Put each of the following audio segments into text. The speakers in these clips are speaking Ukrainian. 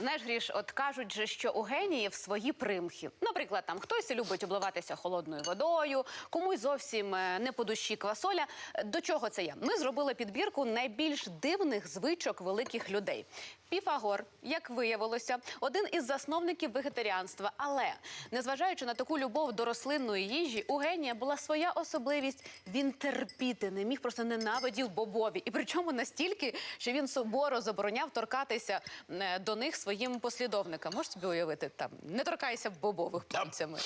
Знаєш, Гріш, от кажуть же, що у геніїв свої примхи. Наприклад, там хтось любить обливатися холодною водою, комусь зовсім е, не по душі квасоля. Е, До чого це я? Ми зробили підбірку найбільш дивних звичок великих людей. Піфагор, як виявилося, один із засновників вегетаріанства. Але незважаючи на таку любов до рослинної їжі, у генія була своя особливість. Він терпіти не міг, просто ненавидів бобові. І причому настільки, що він соборо забороняв торкатися е, до них своїм послідовникам. Можеш собі уявити там, не торкайся бобових пальцями.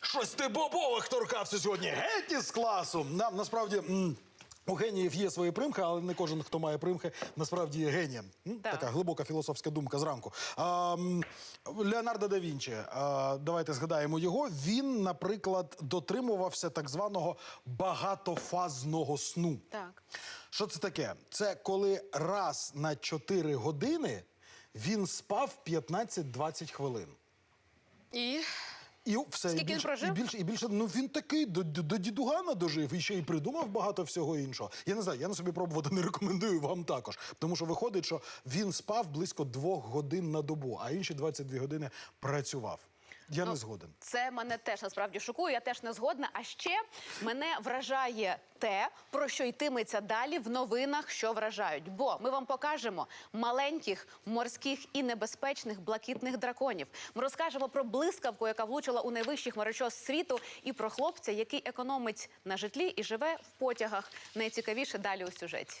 Щось ти бобових торкався сьогодні. Геть із класу. Нам насправді. м, У геніїв є свої примхи, але не кожен, хто має примхи, насправді є генієм. Так. Така глибока філософська думка зранку. А, Леонардо да Вінчі, а, давайте згадаємо його. Він, наприклад, дотримувався так званого багатофазного сну. Так. Що це таке? Це коли раз на 4 години він спав 15-20 хвилин. І І все Скільки і він більше, прожив? і більше, і більше. Ну він такий до, до, до дідугана дожив і ще й придумав багато всього іншого. Я не знаю, я на собі пробувати не рекомендую вам також. Тому що виходить, що він спав близько двох годин на добу, а інші 22 години працював. Я Ну, не згоден. Це мене теж насправді шокує. Я теж не згодна. А ще мене вражає те, про що йтиметься далі в новинах, що вражають. Бо ми вам покажемо маленьких, морських і небезпечних блакитних драконів. Ми розкажемо про блискавку, яка влучила у найвищих хмарочос світу, і про хлопця, який економить на житлі і живе в потягах. Найцікавіше далі у сюжеті.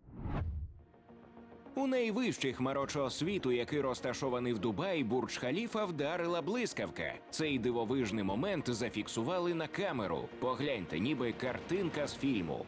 У найвищий хмарочос світу, який розташований в Дубаї, Бурдж Халіфа вдарила блискавка. Цей дивовижний момент зафіксували на камеру. Погляньте, ніби картинка з фільму.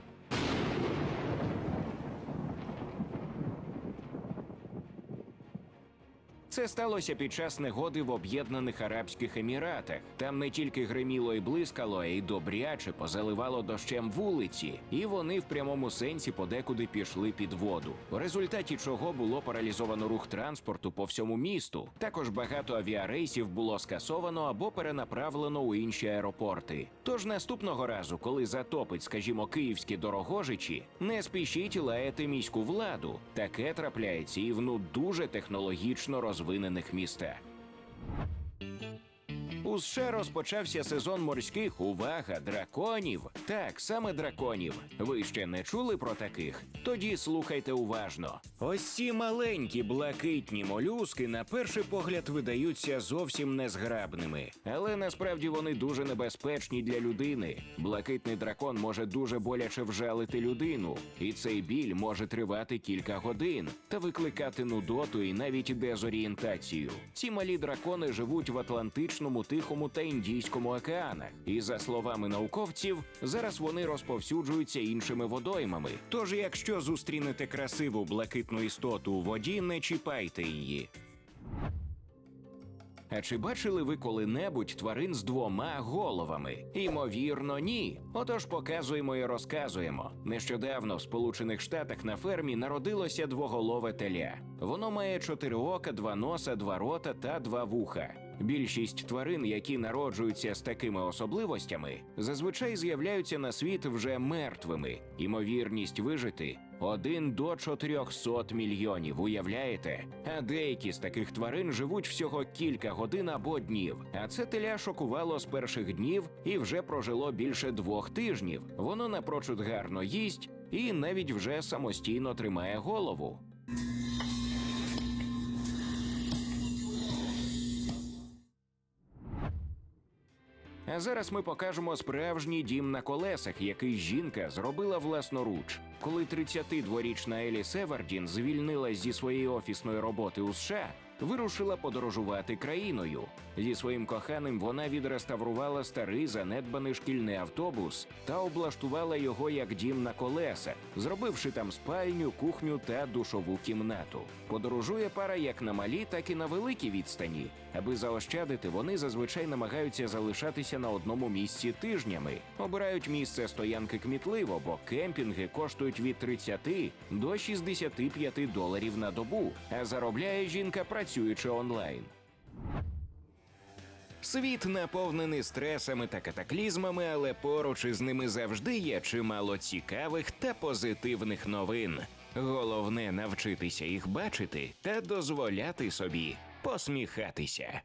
Це сталося під час негоди в Об'єднаних Арабських Еміратах. Там не тільки гриміло і блискало, а й добряче позаливало дощем вулиці, і вони в прямому сенсі подекуди пішли під воду. В результаті чого було паралізовано рух транспорту по всьому місту. Також багато авіарейсів було скасовано або перенаправлено у інші аеропорти. Тож наступного разу, коли затопить, скажімо, київські дорогожичі, не спішіть лаяти міську владу. Таке трапляється і в ну дуже технологічно розвинених містах. У США розпочався сезон морських увага драконів. Так, саме драконів. Ви ще не чули про таких? Тоді слухайте уважно. Ось ці маленькі блакитні молюски на перший погляд видаються зовсім незграбними, але насправді вони дуже небезпечні для людини. Блакитний дракон може дуже боляче вжалити людину, і цей біль може тривати кілька годин та викликати нудоту і навіть дезорієнтацію. Ці малі дракони живуть в Атлантичному, Тихому та Індійському океанах. І за словами науковців, зараз вони розповсюджуються іншими водоймами. Тож, якщо зустрінете красиву блакитну істоту у воді, не чіпайте її. А чи бачили ви коли-небудь тварин з двома головами? Імовірно, ні. Отож показуємо і розказуємо. Нещодавно в Сполучених Штатах на фермі народилося двоголове теля. Воно має чотири ока, два носа, два рота та два вуха. Більшість тварин, які народжуються з такими особливостями, зазвичай з'являються на світ вже мертвими. Імовірність вижити один до 400 мільйонів. Уявляєте? А деякі з таких тварин живуть всього кілька годин або днів. А це теля шокувало з перших днів і вже прожило більше двох тижнів. Воно напрочуд гарно їсть і навіть вже самостійно тримає голову. А зараз ми покажемо справжній дім на колесах, який жінка зробила власноруч. Коли 32-річна Елі Севардін звільнилась зі своєї офісної роботи у США, вирушила подорожувати країною. Зі своїм коханим вона відреставрувала старий занедбаний шкільний автобус та облаштувала його як дім на колесах, зробивши там спальню, кухню та душову кімнату. Подорожує пара як на малій, так і на великій відстані. Аби заощадити, вони зазвичай намагаються залишатися на одному місці тижнями. Обирають місце стоянки кмітливо, бо кемпінги коштують від 30 до 65 доларів на добу, а заробляє жінка працюючи онлайн. Світ наповнений стресами та катаклізмами, але поруч із ними завжди є чимало цікавих та позитивних новин. Головне навчитися їх бачити та дозволяти собі посміхатися.